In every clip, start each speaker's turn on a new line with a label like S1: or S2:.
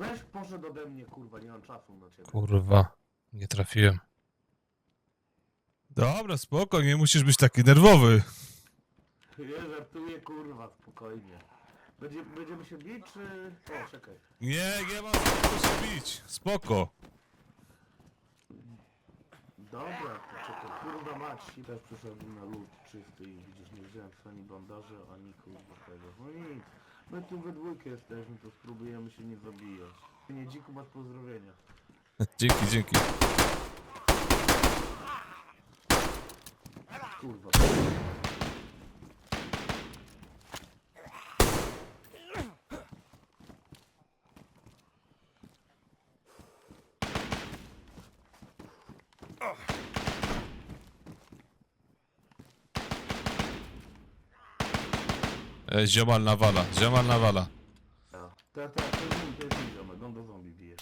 S1: Weź poszedł ode mnie, kurwa, nie mam czasu na ciebie.
S2: Kurwa, nie trafiłem. Dobra, spoko, nie musisz być taki nerwowy.
S1: Nie żartuję, kurwa, spokojnie. Będzie, będziemy się bić, czy... O, czekaj.
S2: Nie, nie ma co się bić. Spoko.
S1: Dobra, to czekaj, kurwa mać. I też przyszedłem na lód czysty i widzisz, nie wziąłem ani bandaży, ani kurwa tego. No my tu we dwójkę jesteśmy, to spróbujemy się nie zabijać. Nie dziku, masz pozdrowienia.
S2: Dzięki, dzięki.
S1: Kurwa.
S2: E, ziomal nawala, ziomal nawala.
S1: Ja. Ta, ta, to jest mój, to jest mój ziomek, on do zombie bije.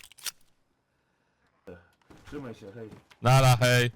S1: Ech, Trzymaj się, hej.
S2: Nala, hej.